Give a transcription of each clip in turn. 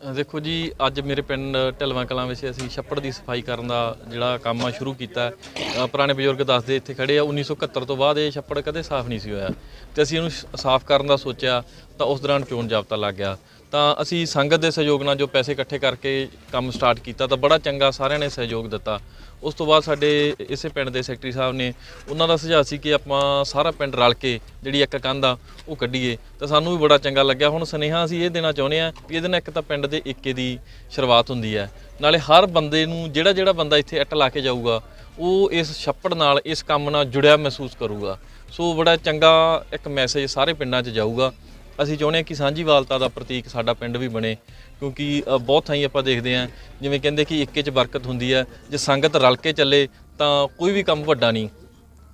ਦੇਖੋ ਜੀ, ਅੱਜ ਮੇਰੇ ਪਿੰਡ ਢਲਵਾਂ ਕਲਾਂ ਵਿੱਚ ਅਸੀਂ ਛੱਪੜ ਦੀ ਸਫ਼ਾਈ ਕਰਨ ਦਾ ਜਿਹੜਾ ਕੰਮ ਆ ਸ਼ੁਰੂ ਕੀਤਾ ਪੁਰਾਣੇ ਬਜ਼ੁਰਗ ਦੱਸਦੇ ਇੱਥੇ ਖੜੇ ਆ 1971 ਤੋਂ ਬਾਅਦ ਇਹ ਛੱਪੜ ਕਦੇ ਸਾਫ਼ ਨਹੀਂ ਸੀ ਹੋਇਆ। ਤੇ ਅਸੀਂ ਇਹਨੂੰ ਸ- ਸਾਫ਼ ਕਰਨ ਦਾ ਸੋਚਿਆ ਤਾਂ ਉਸ ਦੌਰਾਨ ਚੋਣ ਜਾਬਤਾ ਲੱਗ ਗਿਆ। ਤਾਂ ਅਸੀਂ ਸੰਗਤ ਦੇ ਸਹਿਯੋਗ ਨਾਲ ਜੋ ਪੈਸੇ ਇਕੱਠੇ ਕਰਕੇ ਕੰਮ ਸਟਾਰਟ ਕੀਤਾ ਤਾਂ ਬੜਾ ਚੰਗਾ ਸਾਰਿਆਂ ਨੇ ਸਹਿਯੋਗ ਦਿੱਤਾ। ਉਸ ਤੋਂ ਬਾਅਦ ਸਾਡੇ ਇਸੇ ਪਿੰਡ ਦੇ ਸੈਕਟਰੀ ਸਾਹਿਬ ਨੇ ਉਹਨਾਂ ਦਾ ਸੁਝਾਅ ਸੀ ਕਿ ਆਪਾਂ ਸਾਰਾ ਪਿੰਡ ਰਲ ਕੇ ਜਿਹੜੀ ਇੱਕ ਕੰਧ ਆ, ਉਹ ਕੱਢੀਏ। ਤਾਂ ਸਾਨੂੰ ਵੀ ਬੜਾ ਚੰਗਾ ਲੱਗਿਆ। ਹੁਣ ਸੁਨੇਹਾ ਅਸੀਂ ਇਹ ਦੇਣਾ ਚਾਹੁੰਦੇ ਆ ਵੀ ਇਹਦੇ ਨਾਲ ਇੱਕ ਤਾਂ ਪਿੰਡ ਦੇ ਏਕੇ ਦੀ ਸ਼ੁਰੂਆਤ ਹੁੰਦੀ ਹੈ। ਨਾਲੇ ਹਰ ਬੰਦੇ ਨੂੰ ਜਿਹੜਾ ਜਿਹੜਾ ਬੰਦਾ ਇੱਥੇ ਇੱਟ ਲਾ ਕੇ ਜਾਊਗਾ, ਉਹ ਇਸ ਛੱਪੜ ਨਾਲ, ਇਸ ਕੰਮ ਨਾਲ ਜੁੜਿਆ ਮਹਿਸੂਸ ਕਰੂਗਾ। ਸੋ ਬੜਾ ਚੰਗਾ ਇੱਕ ਮੈਸੇਜ ਸਾਰੇ ਪਿੰਡਾਂ 'ਚ ਜਾਊਗਾ। ਅਸੀਂ ਚਾਹੁੰਦੇ ਹਾਂ ਕਿ ਸਾਂਝੀਵਾਲਤਾ ਦਾ ਪ੍ਰਤੀਕ ਸਾਡਾ ਪਿੰਡ ਵੀ ਬਣੇ, ਕਿਉਂਕਿ ਬਹੁਤ ਥਾਈਂ ਆਪਾਂ ਦੇਖਦੇ ਹਾਂ, ਜਿਵੇਂ ਕਹਿੰਦੇ ਕਿ ਇੱਕੇ 'ਚ ਬਰਕਤ ਹੁੰਦੀ ਹੈ, ਜੇ ਸੰਗਤ ਰਲ ਕੇ ਚੱਲੇ ਤਾਂ ਕੋਈ ਵੀ ਕੰਮ ਵੱਡਾ ਨਹੀਂ।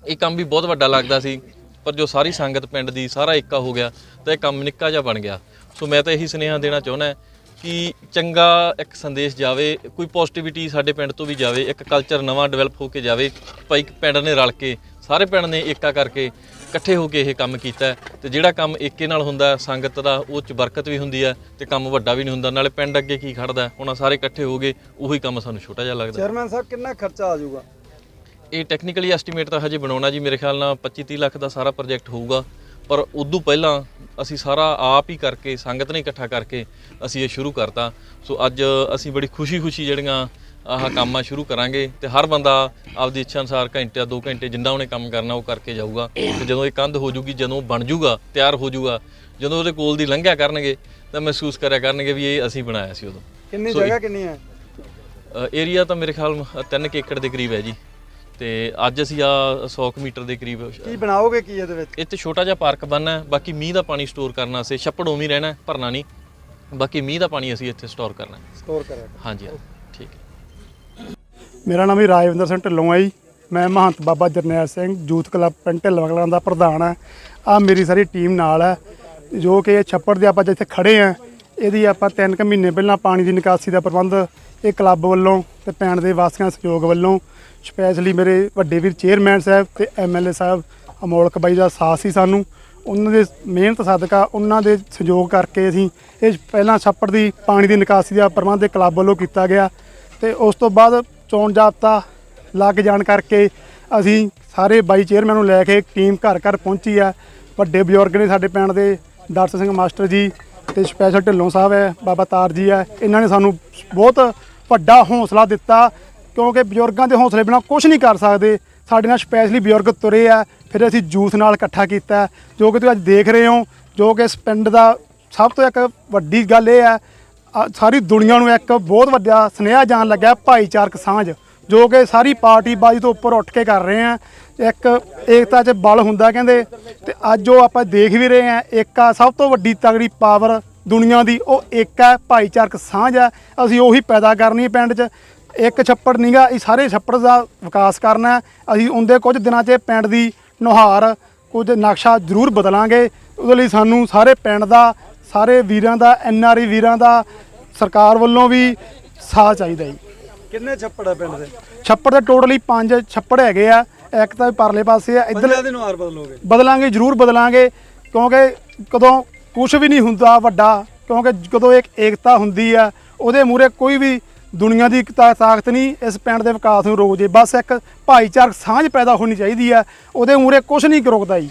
ਇਹ ਕੰਮ ਵੀ ਬਹੁਤ ਵੱਡਾ ਲੱਗਦਾ ਸੀ, ਪਰ ਜੋ ਸਾਰੀ ਸੰਗਤ ਪਿੰਡ ਦੀ ਸਾਰਾ ਇੱਕਾ ਹੋ ਗਿਆ, ਤਾਂ ਇਹ ਕੰਮ ਨਿੱਕਾ ਜਿਹਾ ਬਣ ਗਿਆ। ਸੋ ਮੈਂ ਤਾਂ ਇਹੀ ਸੁਨੇਹਾ ਦੇਣਾ ਚਾਹੁੰਦਾ ਕਿ ਚੰਗਾ ਇੱਕ ਸੰਦੇਸ਼ ਜਾਵੇ, ਕੋਈ ਪੋਜ਼ਿਟਿਵਿਟੀ ਸਾਡੇ ਪਿੰਡ ਤੋਂ ਵੀ ਜਾਵੇ, ਇੱਕ ਕਲਚਰ ਨਵਾਂ ਡਿਵੈਲਪ ਹੋ ਕੇ ਜਾਵੇ, ਭਾਈ ਪਿੰਡ ਨੇ ਰਲ ਕੇ, ਸਾਰੇ ਪਿੰਡ ਨੇ ਏਕਾ ਕਰਕੇ ਇਕੱਠੇ ਹੋ ਕੇ ਇਹ ਕੰਮ ਕੀਤਾ ਤੇ ਜਿਹੜਾ ਕੰਮ ਏਕੇ ਨਾਲ ਹੁੰਦਾ ਸੰਗਤ ਦਾ ਉਹ ਚ ਬਰਕਤ ਵੀ ਹੁੰਦੀ ਹੈ ਤੇ ਕੰਮ ਵੱਡਾ ਵੀ ਨਹੀਂ ਹੁੰਦਾ। ਨਾਲੇ ਪਿੰਡ ਅੱਗੇ ਕੀ ਖੜਦਾ ਹੁਣ ਸਾਰੇ ਇਕੱਠੇ ਹੋ ਗਏ ਉਹੀ ਕੰਮ ਸਾਨੂੰ ਛੋਟਾ ਜਿਹਾ ਲੱਗਦਾ। ਚੇਅਰਮੈਨ ਸਾਹਿਬ ਕਿੰਨਾ ਖਰਚਾ ਆ ਜਾਊਗਾ? ਇਹ ਟੈਕਨੀਕਲੀ ਐਸਟੀਮੇਟ ਤਾਂ ਹਜੇ ਬਣਾਉਣਾ ਜੀ ਮੇਰੇ ਖਿਆਲ ਨਾਲ 25-30 ਲੱਖ ਦਾ ਸਾਰਾ ਪ੍ਰੋਜੈਕਟ ਹੋਊਗਾ। ਪਰ ਉਦੋਂ ਪਹਿਲਾਂ ਅਸੀਂ ਸਾਰਾ ਆਪ ਹੀ ਕਰਕੇ ਸੰਗਤ ਨੇ ਇਕੱਠਾ ਕਰਕੇ ਅਸੀਂ ਇਹ ਸ਼ੁਰੂ ਕਰਤਾ। ਸੋ ਅੱਜ ਅਸੀਂ ਬੜੀ ਖੁਸ਼ੀ-ਖੁਸ਼ੀ ਜਿਹੜੀਆਂ ਆਹ ਕੰਮ ਆ ਸ਼ੁਰੂ ਕਰਾਂਗੇ ਤੇ ਹਰ ਬੰਦਾ ਆਪਦੀ ਇੱਛਾ ਅਨੁਸਾਰ ਘੰਟੇ 2 ਘੰਟੇ ਜਿੰਨਾ ਉਹਨੇ ਕੰਮ ਕਰਨਾ ਉਹ ਕਰਕੇ ਜਾਊਗਾ। ਤੇ ਜਦੋਂ ਇਹ ਕੰਧ ਹੋ ਜੂਗੀ ਜਦੋਂ ਬਣ ਜੂਗਾ ਤਿਆਰ ਹੋ ਜੂਗਾ ਜਦੋਂ ਉਹਦੇ ਕੋਲ ਦੀ ਲੰਘਿਆ ਕਰਨਗੇ ਤਾਂ ਮਹਿਸੂਸ ਕਰਿਆ ਕਰਨਗੇ ਵੀ ਇਹ ਅਸੀਂ ਬਣਾਇਆ ਸੀ ਉਦੋਂ। ਕਿੰਨੀ ਜਗ੍ਹਾ ਕਿੰਨੀ ਹੈ? ਏਰੀਆ ਤਾਂ ਮੇਰੇ ਖਿਆਲ 3 ਏਕੜ ਦੇ ਕਰੀਬ ਹੈ ਜੀ। ਤੇ ਅੱਜ ਅਸੀਂ ਆ 100 ਕੁ ਮੀਟਰ ਦੇ ਕਰੀਬ ਕੀ ਬਣਾਓਗੇ ਕੀ ਇਹਦੇ ਵਿੱਚ? ਇੱਥੇ ਛੋਟਾ ਜਿਹਾ ਪਾਰਕ ਬਣਨਾ ਬਾਕੀ ਮੀਂਹ ਦਾ ਪਾਣੀ ਸਟੋਰ ਕਰਨਾ ਸੇ ਛੱਪੜ ਉਵੇਂ ਰਹਿਣਾ ਭਰਨਾ ਨਹੀਂ। ਬਾਕੀ ਮੀਂਹ ਦਾ ਪਾਣੀ ਅਸੀਂ ਇੱਥੇ ਸਟੋਰ ਕਰਨਾ। ਸਟੋਰ ਕਰਿਆ ਹਾਂਜੀ ਠੀਕ ਹੈ। ਮੇਰਾ ਨਾਮ ਹੀ ਰਾਜਵਿੰਦਰ ਸਿੰਘ ਢਿੱਲੋਂ ਹੈ ਜੀ। ਮੈਂ ਮਹੰਤ ਬਾਬਾ ਜਰਨੈਲ ਸਿੰਘ, ਯੂਥ ਕਲੱਬ ਪਿੰਡ ਢਿੱਲੋਂ ਕਲਾਂ ਦਾ ਪ੍ਰਧਾਨ ਹਾਂ ਆ ਮੇਰੀ ਸਾਰੀ ਟੀਮ ਨਾਲ ਹੈ ਜੋ ਕਿ ਇਹ ਛੱਪੜ ਦੇ ਆਪਾਂ ਜਿੱਥੇ ਖੜੇ ਆ, ਇਹਦੀ ਆਪਾਂ 3 ਕੁ ਮਹੀਨੇ ਪਹਿਲਾਂ ਪਾਣੀ ਦੀ ਨਿਕਾਸੀ ਦਾ ਪ੍ਰਬੰਧ ਇਹ ਕਲੱਬ ਵੱਲੋਂ ਤੇ ਪਿੰਡ ਦੇ ਵਾਸੀਆਂ ਸਹਿਯੋਗ ਵੱਲੋਂ ਸਪੈਸ਼ਲੀ ਮੇਰੇ ਵੱਡੇ ਵੀਰ ਚੇਅਰਮੈਨ ਸਾਹਿਬ ਤੇ ਐਮਐਲਏ ਸਾਹਿਬ, ਅਮੋਲਕ ਬਾਈ ਦਾ ਸਾਥ ਸੀ ਸਾਨੂੰ। ਉਹਨਾਂ ਦੇ ਮਿਹਨਤ ਸਦਕਾ ਉਹਨਾਂ ਦੇ ਸਹਿਯੋਗ ਕਰਕੇ ਅਸੀਂ ਇਹ ਪਹਿਲਾਂ ਛੱਪੜ ਦੀ ਪਾਣੀ ਦੀ ਨਿਕਾਸੀ ਦਾ ਪ੍ਰਬੰਧ ਇਹ ਕਲੱਬ ਵੱਲੋਂ ਕੀਤਾ ਗਿਆ। ਤੇ ਉਸ ਤੋਂ ਬਾਅਦ ਚੋਣ ਜਾਬਤਾ ਲੱਗ ਜਾਣ ਕਰਕੇ ਅਸੀਂ ਸਾਰੇ ਬਾਈ ਚੇਅਰਮੈਨ ਨੂੰ ਲੈ ਕੇ ਟੀਮ ਘਰ ਘਰ ਪਹੁੰਚੀ ਆ। ਵੱਡੇ ਬਜ਼ੁਰਗ ਨੇ ਸਾਡੇ ਪਿੰਡ ਦੇ ਦਰਸ਼ਨ ਸਿੰਘ ਮਾਸਟਰ ਜੀ ਤੇ ਸਪੈਸ਼ਲ ਢਿੱਲੋਂ ਸਾਹਿਬ ਹੈ, ਬਾਬਾ ਤਾਰ ਜੀ ਹੈ। ਇਹਨਾਂ ਨੇ ਸਾਨੂੰ ਬਹੁਤ ਵੱਡਾ ਹੌਸਲਾ ਦਿੱਤਾ ਕਿਉਂਕਿ ਬਜ਼ੁਰਗਾਂ ਦੇ ਹੌਸਲੇ ਬਿਨਾਂ ਕੁਝ ਨਹੀਂ ਕਰ ਸਕਦੇ। ਸਾਡੇ ਨਾਲ ਸਪੈਸ਼ਲੀ ਬਜ਼ੁਰਗ ਤੁਰੇ ਆ, ਫਿਰ ਅਸੀਂ ਜੂਥ ਨਾਲ ਇਕੱਠਾ ਕੀਤਾ, ਜੋ ਕਿ ਤੁਸੀਂ ਅੱਜ ਦੇਖ ਰਹੇ ਹੋ, ਜੋ ਕਿ ਇਸ ਪਿੰਡ ਦਾ ਸਭ ਤੋਂ ਇੱਕ ਵੱਡੀ ਗੱਲ ਇਹ ਹੈ ਸਾਰੀ ਦੁਨੀਆ ਨੂੰ ਇੱਕ ਬਹੁਤ ਵੱਡਾ ਸੁਨੇਹਾ ਜਾਣ ਲੱਗਾ ਭਾਈਚਾਰਕ ਸਾਂਝ ਜੋ ਕਿ ਸਾਰੀ ਪਾਰਟੀ ਬਾਜੀ ਤੋਂ ਉੱਪਰ ਉੱਠ ਕੇ ਕਰ ਰਹੇ ਆ। ਇੱਕ ਏਕਤਾ 'ਚ ਬਲ ਹੁੰਦਾ ਕਹਿੰਦੇ ਤੇ ਅੱਜ ਉਹ ਆਪਾਂ ਦੇਖ ਵੀ ਰਹੇ ਆ ਏਕਾ ਸਭ ਤੋਂ ਵੱਡੀ ਤਗੜੀ ਪਾਵਰ ਦੁਨੀਆ ਦੀ ਉਹ ਏਕਾ ਹੈ, ਭਾਈਚਾਰਕ ਸਾਂਝ ਹੈ। ਅਸੀਂ ਉਹੀ ਪੈਦਾ ਕਰਨੀ ਹੈ ਪਿੰਡ 'ਚ। ਇੱਕ ਛੱਪੜ ਨਹੀਂਗਾ ਇਹ ਸਾਰੇ ਛੱਪੜ ਦਾ ਵਿਕਾਸ ਕਰਨਾ ਅਸੀਂ ਉਹਦੇ ਕੁਝ ਦਿਨਾਂ 'ਚ ਪਿੰਡ ਦੀ ਨੁਹਾਰ ਕੁਝ ਨਕਸ਼ਾ ਜ਼ਰੂਰ ਬਦਲਾਂਗੇ। ਉਹਦੇ ਲਈ ਸਾਨੂੰ ਸਾਰੇ ਪਿੰਡ ਦਾ ਸਾਰੇ ਵੀਰਾਂ ਦਾ ਐਨਆਰਈ ਵੀਰਾਂ ਦਾ ਸਰਕਾਰ ਵੱਲੋਂ ਵੀ ਸਾਥ ਚਾਹੀਦਾ ਜੀ। ਕਿੰਨੇ ਛੱਪੜ ਹੈ ਪਿੰਡ ਦੇ? ਛੱਪੜ ਦੇ ਟੋਟਲੀ 5 ਛੱਪੜ ਹੈਗੇ ਆ ਇੱਕ ਤਾਂ ਪਰਲੇ ਪਾਸੇ ਆ ਇੱਧਰ ਪੰਜਾਂ ਦੇ ਨੁਹਾਰ ਬਦਲੋਗੇ? ਬਦਲਾਂਗੇ ਜ਼ਰੂਰ ਬਦਲਾਂਗੇ ਕਿਉਂਕਿ ਕਦੋਂ ਕੁਝ ਵੀ ਨਹੀਂ ਹੁੰਦਾ ਵੱਡਾ ਕਿਉਂਕਿ ਕਦੋਂ ਇੱਕ ਏਕਤਾ ਹੁੰਦੀ ਆ ਉਹਦੇ ਮੂਰੇ ਕੋਈ ਵੀ ਦੁਨੀਆ ਦੀ ਤਾਕਤ ਨਹੀਂ ਇਸ ਪਿੰਡ ਦੇ ਵਿਕਾਸ ਨੂੰ ਰੋਕ ਜੇ ਬਸ ਇੱਕ ਭਾਈਚਾਰਕ ਸਾਂਝ ਪੈਦਾ ਹੋਣੀ ਚਾਹੀਦੀ ਆ ਉਹਦੇ ਮੂਰੇ ਕੁਝ ਨਹੀਂ ਰੁਕਦਾ ਜੀ।